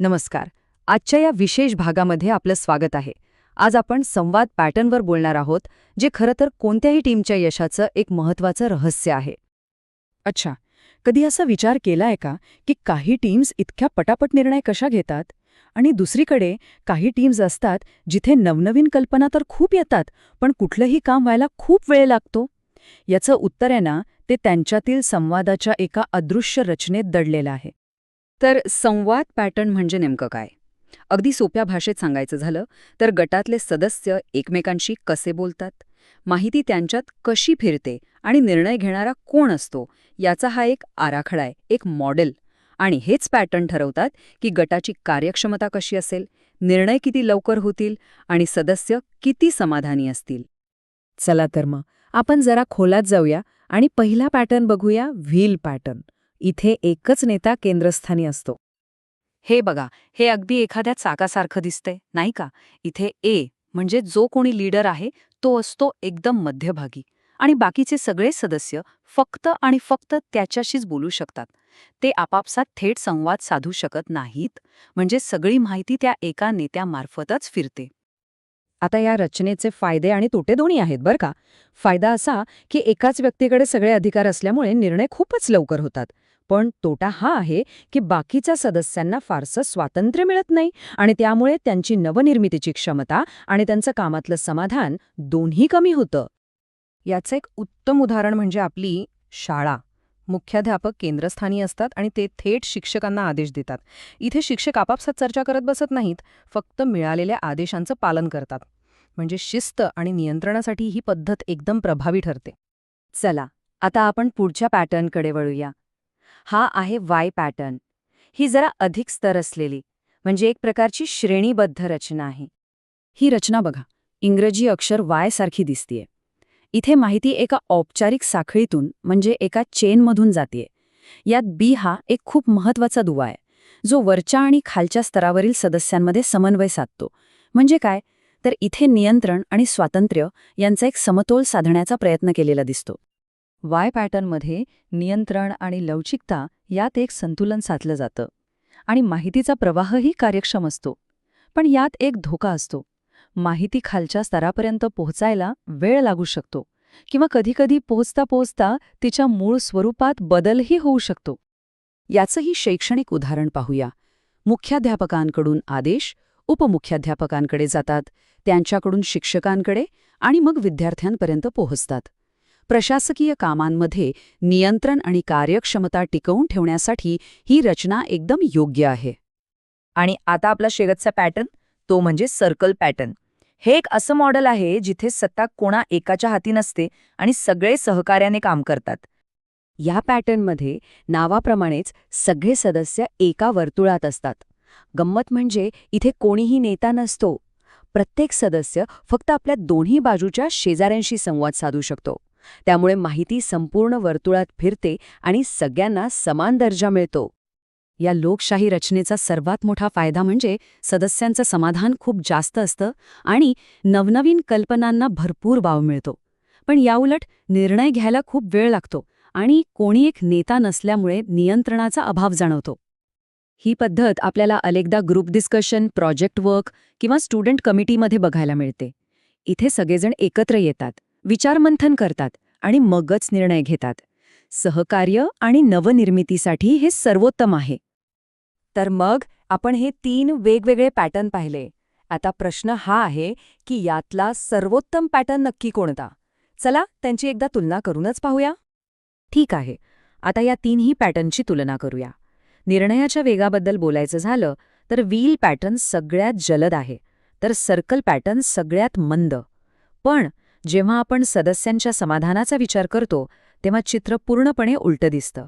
नमस्कार. आजच्या या विशेष भागामध्ये आपलं स्वागत आहे. आज आपण संवाद पॅटर्नवर बोलणार आहोत जे खरं तर कोणत्याही टीमच्या यशाचं एक महत्त्वाचं रहस्य आहे. अच्छा कधी असा विचार केलाय का की काही टीम्स इतक्या पटापट निर्णय कशा घेतात? आणि दुसरीकडे काही टीम्स असतात जिथे नवनवीन कल्पना तर खूप येतात पण कुठलंही काम व्हायला खूप वेळ लागतो? याचं उत्तर आहे ना ते त्यांच्यातील संवादाच्या एका अदृश्य रचनेत दडलेलं आहे. तर संवाद पॅटर्न म्हणजे नेमकं काय? अगदी सोप्या भाषेत सांगायचं झालं तर गटातले सदस्य एकमेकांशी कसे बोलतात? माहिती त्यांच्यात कशी फिरते आणि निर्णय घेणारा कोण असतो? याचा हा एक आराखडा आहे एक मॉडेल. आणि हेच पॅटर्न ठरवतात की गटाची कार्यक्षमता कशी असेल निर्णय किती लवकर होतील आणि सदस्य किती समाधानी असतील. चला तर मग आपण जरा खोलात जाऊया आणि पहिला पॅटर्न बघूया व्हील पॅटर्न. इथे एकच नेता केंद्रस्थानी असतो. हे बघा हे अगदी एखाद्या चाकासारखं दिसतंय नाही का? इथे ए म्हणजे जो कोणी लीडर आहे तो असतो एकदम मध्यभागी. आणि बाकीचे सगळे सदस्य फक्त आणि फक्त त्याच्याशीच बोलू शकतात. ते आपापसात थेट संवाद साधू शकत नाहीत म्हणजे सगळी माहिती त्या एका नेत्यामार्फतच फिरते. आता या रचनेचे फायदे आणि तोटे दोन्ही आहेत बरं का. फायदा असा की एकाच व्यक्तीकडे सगळे अधिकार असल्यामुळे निर्णय खूपच लवकर होतात. पण तोटा हा आहे की बाकीच्या सदस्यांना फारसं स्वातंत्र्य मिळत नाही आणि त्यामुळे त्यांची नवनिर्मितीची क्षमता आणि त्यांचं कामातलं समाधान दोन्ही कमी होतं. याचं एक उत्तम उदाहरण म्हणजे आपली शाळा. मुख्याध्यापक केंद्रस्थानी असतात आणि ते थेट शिक्षकांना आदेश देतात. इथे शिक्षक आपापसात चर्चा करत बसत नाहीत फक्त मिळालेल्या आदेशांचं पालन करतात. म्हणजे शिस्त आणि नियंत्रणासाठी ही पद्धत एकदम प्रभावी ठरते. चला आता आपण पुढच्या पॅटर्नकडे वळूया. हा आहे वाय पॅटर्न. ही जरा अधिक स्तर असलेली म्हणजे एक प्रकारची श्रेणीबद्ध रचना आहे. ही रचना बघा इंग्रजी अक्षर वाय सारखी दिसतीये. इथे माहिती एका औपचारिक साखळीतून म्हणजे एका चेनमधून जातीये. यात बी हा एक खूप महत्त्वाचा दुवा आहे जो वरच्या आणि खालच्या स्तरावरील सदस्यांमध्ये समन्वय साधतो. म्हणजे काय? तर इथे नियंत्रण आणि स्वातंत्र्य यांचा एक समतोल साधण्याचा प्रयत्न केलेला दिसतो. वाय पॅटर्नमध्ये नियंत्रण आणि लवचिकता यात एक संतुलन साधलं जातं. आणि माहितीचा प्रवाहही कार्यक्षम असतो. पण यात एक धोका असतो. माहिती खालच्या स्तरापर्यंत पोहोचायला वेळ लागू शकतो. किंवा कधीकधी पोहोचता पोहोचता तिच्या मूळ स्वरूपात बदलही होऊ शकतो. याचंही शैक्षणिक उदाहरण पाहूया. मुख्याध्यापकांकडून आदेश उपमुख्याध्यापकांकडे जातात त्यांच्याकडून शिक्षकांकडे आणि मग विद्यार्थ्यांपर्यंत पोहोचतात. प्रशासकीय कामांमध्ये नियंत्रण आणि कार्यक्षमता टिकवून ठेवण्यासाठी ही रचना एकदम योग्य आहे. आणि आता आपला शेवटचा पॅटर्न तो म्हणजे सर्कल पॅटर्न. हे एक असं मॉडेल आहे जिथे सत्ता कोणा एकाच्या हाती नसते आणि सगळे सहकार्याने काम करतात. या पॅटर्नमध्ये नावाप्रमाणेच सगळे सदस्य एका वर्तुळात असतात. गंमत म्हणजे इथे कोणीही नेता नसतो. प्रत्येक सदस्य फक्त आपल्या दोन्ही बाजूच्या शेजाऱ्यांशी संवाद साधू शकतो. त्यामुळे माहिती संपूर्ण वर्तुळात फिरते आणि सगळ्यांना समान दर्जा मिळतो. या लोकशाही रचनेचा सर्वात मोठा फायदा म्हणजे सदस्यांचं समाधान खूप जास्त असतं आणि नवनवीन कल्पनांना भरपूर वाव मिळतो. पण याउलट निर्णय घ्यायला खूप वेळ लागतो आणि कोणी एक नेता नसल्यामुळे नियंत्रणाचा अभाव जाणवतो. ही पद्धत आपल्याला अनेकदा ग्रुप डिस्कशन प्रोजेक्ट वर्क किंवा स्टुडंट कमिटीमध्ये बघायला मिळते. इथे सगळेजण एकत्र येतात. विचारमंथन करतात आणि मगच निर्णय घेतात. सहकार्य आणि नवनिर्मितीसाठी हे सर्वोत्तम आहे. तर मग आपण हे तीन वेगवेगळे पॅटर्न पाहिले. आता प्रश्न हा आहे की यातला सर्वोत्तम पॅटर्न नक्की कोणता? चला त्यांची एकदा तुलना करूनच पाहूया. ठीक आहे. आता या तीनही पॅटर्नची तुलना करूया. निर्णयाच्या वेगाबद्दल बोलायचं झालं तर व्हील पॅटर्न सगळ्यात जलद आहे. तर सर्कल पॅटर्न सगळ्यात मंद. पण जेव्हा आपण सदस्यांच्या समाधानाचा विचार करतो तेव्हा चित्र पूर्णपणे उलटं दिसतं.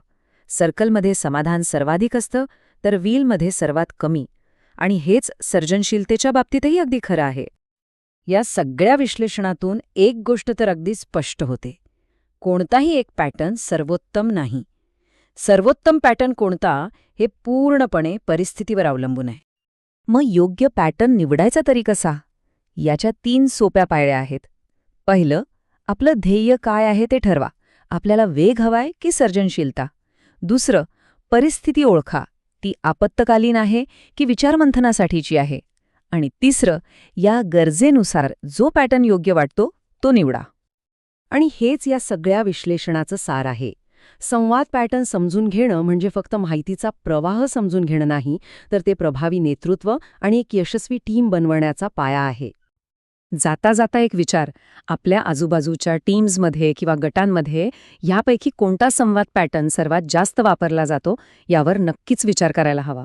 सर्कलमध्ये समाधान सर्वाधिक असतं तर व्हीलमध्ये सर्वात कमी. आणि हेच सर्जनशीलतेच्या बाबतीतही अगदी खरं आहे. या सगळ्या विश्लेषणातून एक गोष्ट तर अगदी स्पष्ट होते. कोणताही एक पॅटर्न सर्वोत्तम नाही. सर्वोत्तम पॅटर्न कोणता हे पूर्णपणे परिस्थितीवर अवलंबून आहे. मग योग्य पॅटर्न निवडायचा तरी कसा? याच्या तीन सोप्या पायऱ्या आहेत. पहिलं आपलं ध्येय काय आहे ते ठरवा. आपल्याला वेग हवाय की सर्जनशीलता? दुसरं परिस्थिती ओळखा. ती आपत्तकालीन आहे की विचारमंथनासाठीची आहे? आणि तिसरं या गरजेनुसार जो पॅटर्न योग्य वाटतो तो निवडा. आणि हेच या सगळ्या विश्लेषणाचं सार आहे. संवाद पॅटर्न समजून घेणं म्हणजे फक्त माहितीचा प्रवाह समजून घेणं नाही तर ते प्रभावी नेतृत्व आणि एक यशस्वी टीम बनवण्याचा पाया आहे. जाता जाता एक विचार. आपल्या आजूबाजूच्या टीम्समध्ये किंवा गटांमध्ये यापैकी कोणता संवाद पॅटर्न सर्वात जास्त वापरला जातो यावर नक्कीच विचार करायला हवा.